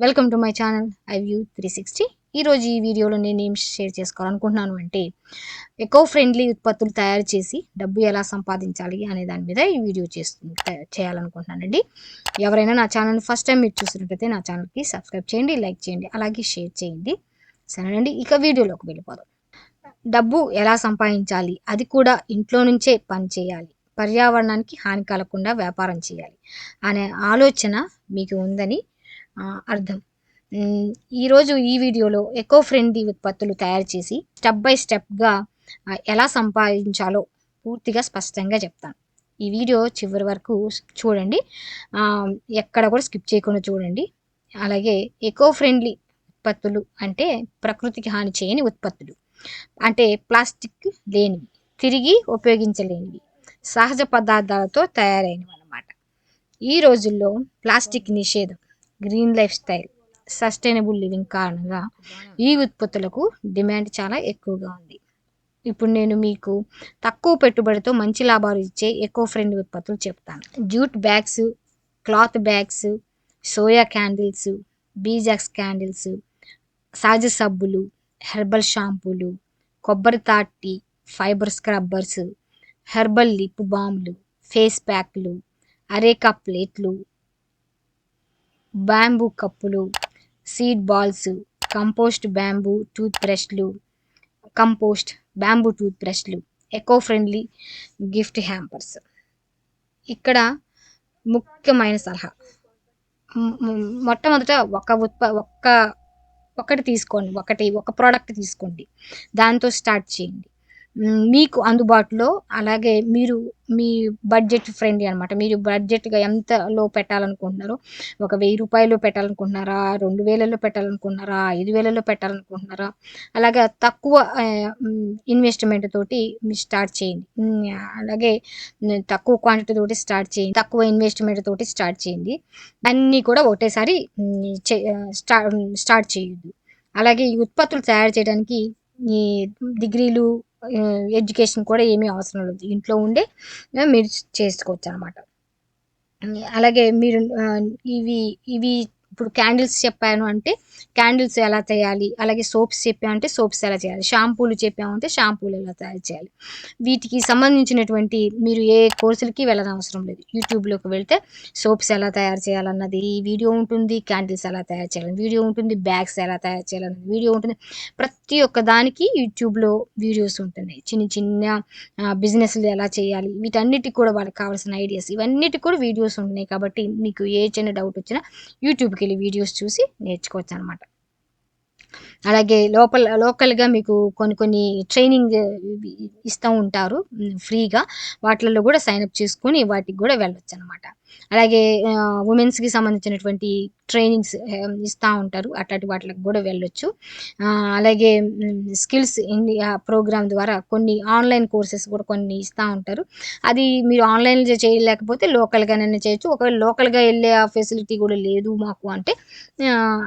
Welcome to my channel I view three sixty ఈరోజు ఈ వీడియోలో నేను ఏం షేర్ చేసుకోవాలనుకుంటున్నాను అంటే ఎకో ఫ్రెండ్లీ ఉత్పత్తులు తయారు చేసి డబ్బు ఎలా సంపాదించాలి అనే దాని మీద ఈ వీడియో చేస్తు చేయాలనుకుంటున్నానండి ఎవరైనా నా ఛానల్ ఫస్ట్ టైం మీరు చూసినట్లయితే నా ఛానల్కి సబ్స్క్రైబ్ చేయండి లైక్ చేయండి అలాగే షేర్ చేయండి. సరేనండి ఇక వీడియోలోకి వెళ్ళిపోదాం. డబ్బు ఎలా సంపాదించాలి? అది కూడా ఇంట్లో నుంచే పని చేయాలి. పర్యావరణానికి హాని కలగకుండా వ్యాపారం చేయాలి. అనే ఆలోచన మీకు ఉందని అర్థం. ఈరోజు ఈ వీడియోలో ఎకో ఫ్రెండ్లీ ఉత్పత్తులు తయారు చేసి స్టెప్ బై స్టెప్గా ఎలా సంపాదించాలో పూర్తిగా స్పష్టంగా చెప్తాను. ఈ వీడియో చివరి వరకు చూడండి. ఎక్కడ కూడా స్కిప్ చేయకుండా చూడండి. అలాగే ఎకో ఫ్రెండ్లీ ఉత్పత్తులు అంటే ప్రకృతికి హాని చేయని ఉత్పత్తులు. అంటే ప్లాస్టిక్ లేనివి తిరిగి ఉపయోగించలేనివి సహజ పదార్థాలతో తయారైనవి అన్నమాట. ఈ రోజుల్లో ప్లాస్టిక్ నిషేధం green lifestyle sustainable living కారణంగా ఈ ఉత్పత్తులకు డిమాండ్ చాలా ఎక్కువగా ఉంది. ఇప్పుడు నేను మీకు తక్కువ పెట్టుబడితో మంచి లాభాలు ఇచ్చే ఎకో ఫ్రెండ్ ఉత్పత్తులు చెప్తాను. Jute bags cloth bags soya candles beeswax candles సహజ సబ్బులు హెర్బల్ షాంపూలు కొబ్బరి తాటి ఫైబర్ స్క్రబ్బర్స్ హెర్బల్ లిప్ బామ్లు ఫేస్ ప్యాక్లు అరేకా ప్లేట్లు బ్యాంబూ కప్పులు seed balls compost bamboo tooth బ్రష్లు కంపోస్ట్ బ్యాంబూ టూత్ బ్రష్లు ఎకో ఫ్రెండ్లీ గిఫ్ట్ హ్యాంపర్స్. ఇక్కడ ముఖ్యమైన సలహా. మొట్టమొదట ఒక ఉత్ప ఒక్క ఒకటి తీసుకోండి ఒకటి ఒక ప్రోడక్ట్ తీసుకోండి. దాంతో స్టార్ట్ చేయండి. మీకు అందుబాటులో అలాగే మీరు మీ బడ్జెట్ ఫ్రెండ్లీ అనమాట మీరు బడ్జెట్గా ఎంతలో పెట్టాలనుకుంటున్నారో ఒక వెయ్యి రూపాయలు పెట్టాలనుకుంటున్నారా రెండు వేలలో పెట్టాలనుకుంటున్నారా ఐదు వేలలో పెట్టాలనుకుంటున్నారా అలాగా తక్కువ ఇన్వెస్ట్మెంట్ తోటి మీరు స్టార్ట్ చేయండి. అలాగే తక్కువ క్వాంటిటీ తోటి స్టార్ట్ చేయండి. తక్కువ ఇన్వెస్ట్మెంట్ తోటి స్టార్ట్ చేయండి. అన్నీ కూడా ఒకటేసారి చే- స్టార్ట్ చేయొద్దు. అలాగే ఈ ఉత్పత్తులు తయారు చేయడానికి ఈ డిగ్రీలు ఎడ్యుకేషన్ కూడా ఏమీ అవసరం లేదు. ఇంట్లో ఉండే మీరు చేసుకోవచ్చు అనమాట అలాగే మీరు ఇవి ఇవి ఇప్పుడు క్యాండిల్స్ చెప్పాను అంటే క్యాండిల్స్ ఎలా చేయాలి అలాగే సోప్స్ చెప్పామంటే సోప్స్ ఎలా చేయాలి షాంపూలు చెప్పామంటే షాంపూలు ఎలా తయారు చేయాలి. వీటికి సంబంధించినటువంటి మీరు ఏ కోర్సులకి వెళ్ళనవసరం లేదు. యూట్యూబ్లోకి వెళ్తే సోప్స్ ఎలా తయారు చేయాలన్నది వీడియో ఉంటుంది క్యాండిల్స్ ఎలా తయారు చేయాలని వీడియో ఉంటుంది బ్యాగ్స్ ఎలా తయారు చేయాలన్నది వీడియో ఉంటుంది. ప్రతి ఒక్క దానికి యూట్యూబ్లో వీడియోస్ ఉంటున్నాయి. చిన్న చిన్న బిజినెస్లు ఎలా చేయాలి వీటన్నిటికి కూడా వాళ్ళకి కావాల్సిన ఐడియాస్ ఇవన్నిటికి కూడా వీడియోస్ ఉంటున్నాయి. కాబట్టి మీకు ఏ చిన్న డౌట్ వచ్చినా యూట్యూబ్కి వెళ్ళి వీడియోస్ చూసి నేర్చుకోవచ్చు అనమాట అలాగే లోపల లోకల్గా మీకు కొన్ని కొన్ని ట్రైనింగ్ ఇస్తూ ఉంటారు ఫ్రీగా. వాటిల్లో కూడా సైన్ అప్ చేసుకొని వాటికి కూడా వెళ్ళొచ్చు అనమాట అలాగే ఉమెన్స్కి సంబంధించినటువంటి ట్రైనింగ్స్ ఇస్తూ ఉంటారు. అట్లాంటి వాటికి కూడా వెళ్ళొచ్చు. అలాగే స్కిల్స్ ఇండియా ప్రోగ్రామ్ ద్వారా కొన్ని ఆన్లైన్ కోర్సెస్ కూడా కొన్ని ఇస్తూ ఉంటారు. అది మీరు ఆన్లైన్ చేయలేకపోతే లోకల్గానే చేయొచ్చు. ఒకవేళ లోకల్గా వెళ్ళే ఆ ఫెసిలిటీ కూడా లేదు మాకు అంటే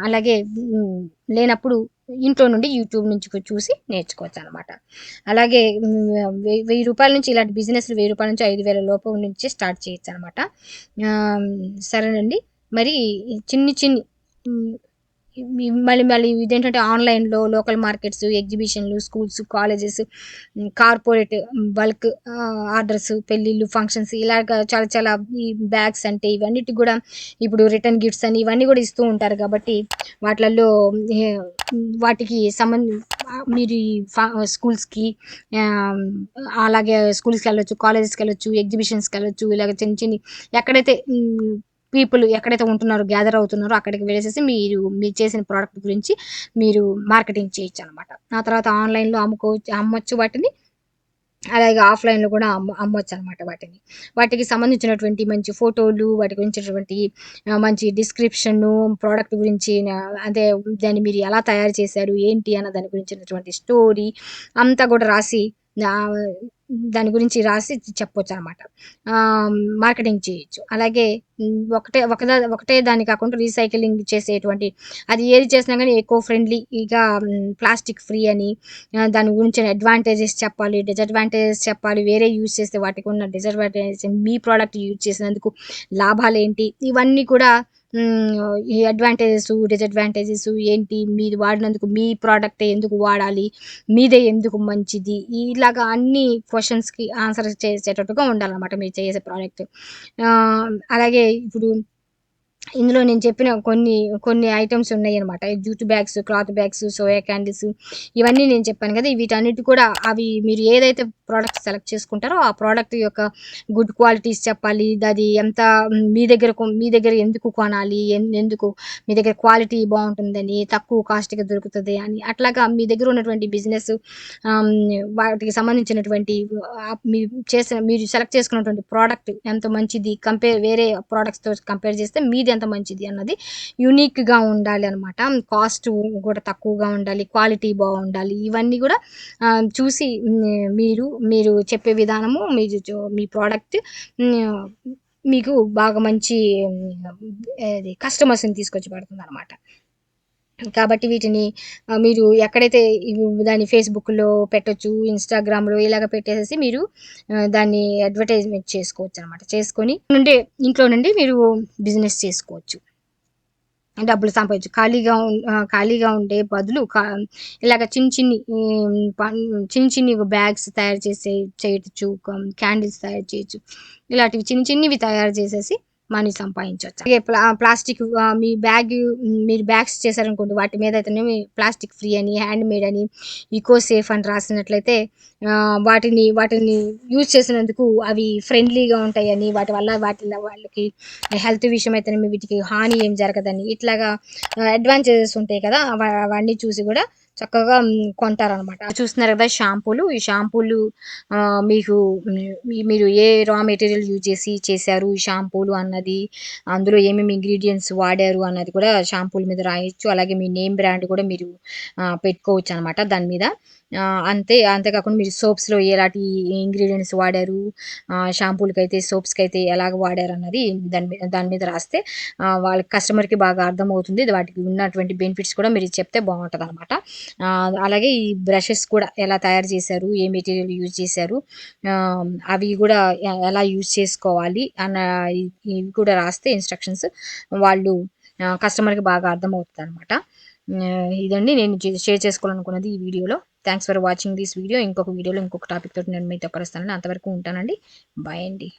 అలాగే లేనప్పుడు ఇంట్లో నుండి యూట్యూబ్ నుంచి చూసి నేర్చుకోవచ్చు అనమాట అలాగే వెయ్యి రూపాయల నుంచి ఇలాంటి బిజినెస్లు వెయ్యి రూపాయల నుంచి ఐదు వేల లోపు నుంచి స్టార్ట్ చేయొచ్చు అనమాట సరేనండి. మరి చిన్ని చిన్ని మళ్ళీ మళ్ళీ ఇదేంటంటే ఆన్లైన్లో local markets ఎగ్జిబిషన్లు schools colleges corporate bulk orders పెళ్ళిళ్ళు ఫంక్షన్స్ ఇలాగ చాలా చాలా ఈ బ్యాగ్స్ అంటే ఇవన్నిటికి కూడా ఇప్పుడు రిటర్న్ గిఫ్ట్స్ అని ఇవన్నీ కూడా ఇస్తూ ఉంటారు కాబట్టి వాటిలలో వాటికి సంబంధ మీరు ఈ స్కూల్స్కి అలాగే స్కూల్స్కి వెళ్ళొచ్చు కాలేజెస్కి వెళ్ళొచ్చు ఎగ్జిబిషన్స్కి వెళ్ళొచ్చు ఇలాగ చిన్న చిన్ని ఎక్కడైతే పీపుల్ ఎక్కడైతే ఉంటున్నారో గ్యాదర్ అవుతున్నారో అక్కడికి వెళ్ళేసేసి మీరు మీరు చేసిన ప్రోడక్ట్ గురించి మీరు మార్కెటింగ్ చేయొచ్చు అనమాట ఆ తర్వాత ఆన్లైన్లో అమ్ముకోవచ్చు అమ్మొచ్చు వాటిని. అలాగే ఆఫ్లైన్లో కూడా అమ్మ అమ్మొచ్చు అనమాట వాటిని. వాటికి సంబంధించినటువంటి మంచి ఫోటోలు వాటి గురించినటువంటి మంచి డిస్క్రిప్షన్ ప్రోడక్ట్ గురించి అదే దాన్ని మీరు ఎలా తయారు చేశారు ఏంటి అన్న దాని గురించినటువంటి స్టోరీ అంతా కూడా రాసి దాని గురించి రాసి చెప్పొచ్చు అనమాట మార్కెటింగ్ చేయొచ్చు. అలాగే ఒకటే ఒకదా ఒకటే దాని కాకుండా రీసైక్లింగ్ చేసేటువంటి అది ఏది చేసినా కానీ ఎకో ఫ్రెండ్లీ ఇక ప్లాస్టిక్ ఫ్రీ అని దాని గురించి అడ్వాంటేజెస్ చెప్పాలి డిసడ్వాంటేజెస్ చెప్పాలి వేరే యూజ్ చేస్తే వాటికి ఉన్న డిసడ్వాంటేజెస్ మీ ప్రోడక్ట్ యూజ్ చేసినందుకు లాభాలు ఏంటి ఇవన్నీ కూడా ఈ అడ్వాంటేజెస్ డిసడ్వాంటేజెస్ ఏంటి? మీది వాడినందుకు మీ ప్రోడక్ట్ ఎందుకు వాడాలి? మీదే ఎందుకు మంచిది? ఇలాగా అన్ని క్వశ్చన్స్కి ఆన్సర్ చేసేటట్టుగా ఉండాలన్నమాట మీరు చేసే ప్రోడక్ట్ అలాగే ఇప్పుడు ఇందులో నేను చెప్పిన కొన్ని కొన్ని ఐటమ్స్ ఉన్నాయి అనమాట jute bags cloth bags soya candles ఇవన్నీ నేను చెప్పాను కదా వీటన్నిటి కూడా అవి మీరు ఏదైతే ప్రోడక్ట్ సెలెక్ట్ చేసుకుంటారో ఆ ప్రోడక్ట్ యొక్క గుడ్ క్వాలిటీస్ చెప్పాలి. అది ఎంత మీ దగ్గర మీ దగ్గర ఎందుకు కొనాలి? ఎందుకు మీ దగ్గర క్వాలిటీ బాగుంటుందని తక్కువ కాస్ట్గా దొరుకుతుంది అని. అట్లాగా మీ దగ్గర ఉన్నటువంటి బిజినెస్ వాటికి సంబంధించినటువంటి మీ మీరు చేసిన మీరు సెలెక్ట్ చేసుకున్నటువంటి ప్రోడక్ట్ ఎంత మంచిది కంపేర్ వేరే ప్రోడక్ట్స్తో కంపేర్ చేస్తే మీది ఎంత మంచిది అన్నది యూనిక్గా ఉండాలి అనమాట కాస్ట్ కూడా తక్కువగా ఉండాలి క్వాలిటీ బాగుండాలి. ఇవన్నీ కూడా చూసి మీరు మీరు చెప్పే విధానము మీరు మీ ప్రోడక్ట్ మీకు బాగా మంచి కస్టమర్స్ని తీసుకొచ్చి పడుతుంది అనమాట కాబట్టి వీటిని మీరు ఎక్కడైతే దాన్ని ఫేస్బుక్లో పెట్టొచ్చు ఇన్స్టాగ్రామ్లో ఇలాగ పెట్టేసేసి మీరు దాన్ని అడ్వర్టైజ్మెంట్ చేసుకోవచ్చు అనమాట చేసుకొని నుండి ఇంట్లో నుండి మీరు బిజినెస్ చేసుకోవచ్చు. డబ్బులు సంపాదించు. ఖాళీగా ఖాళీగా ఉండే బదులు కా ఇలాగ చిన్న చిన్ని పన్- చిన్న చిన్ని బ్యాగ్స్ తయారు చేసే చేయొచ్చు క్యాండిల్స్ తయారు చేయొచ్చు. ఇలాంటివి చిన్న చిన్నవి తయారు చేసేసి మనీ సంపాదించవచ్చు అలాగే ప్లా ప్లాస్టిక్ మీ బ్యాగ్ మీరు బ్యాగ్స్ చేశారనుకోండి వాటి మీద అయితేనేమి ప్లాస్టిక్ ఫ్రీ అని హ్యాండ్ మేడ్ అని ఈకో సేఫ్ అని రాసినట్లయితే వాటిని వాటిని యూజ్ చేసినందుకు అవి ఫ్రెండ్లీగా ఉంటాయని వాటి వల్ల వాటి వాళ్ళకి హెల్త్ విషయం అయితేనేమి వీటికి హాని ఏం జరగదని ఇట్లాగా అడ్వాంటేజెస్ ఉంటాయి కదా అవన్నీ చూసి కూడా చక్కగా కొంటారనమాట చూస్తున్నారు కదా షాంపూలు. ఈ షాంపూలు మీకు మీరు ఏ రా మెటీరియల్ యూజ్ చేసి చేశారు ఈ షాంపూలు అన్నది అందులో ఏమేమి ఇంగ్రీడియంట్స్ వాడారు అన్నది కూడా షాంపూల మీద రాయొచ్చు. అలాగే మీ నేమ్ బ్రాండ్ కూడా మీరు పెట్టుకోవచ్చు అనమాట దాని మీద. అంతే అంతేకాకుండా మీరు సోప్స్లో ఎలాంటి ఇంగ్రీడియంట్స్ వాడారు? షాంపూలకి అయితే సోప్స్కి అయితే ఎలాగ వాడారు అన్నది దాని మీద దాని మీద రాస్తే వాళ్ళ కస్టమర్కి బాగా అర్థమవుతుంది. వాటికి ఉన్నటువంటి బెనిఫిట్స్ కూడా మీరు చెప్తే బాగుంటుంది అనమాట అలాగే ఈ బ్రషెస్ కూడా ఎలా తయారు చేశారు? ఏ మెటీరియల్ యూజ్ చేశారు? అవి కూడా ఎలా యూజ్ చేసుకోవాలి? అన్న ఇవి కూడా రాస్తే ఇన్స్ట్రక్షన్స్ వాళ్ళు కస్టమర్కి బాగా అర్థమవుతుంది అనమాట ఇదండి నేను షేర్ చేసుకోవాలనుకున్నది ఈ వీడియోలో. Thanks for watching this video ఇంకొక వీడియోలో ఇంకొక టాపిక్ తోటి నేను మీతో కలుస్తానండి అంతవరకు ఉంటానండి. బాయ్ అండి.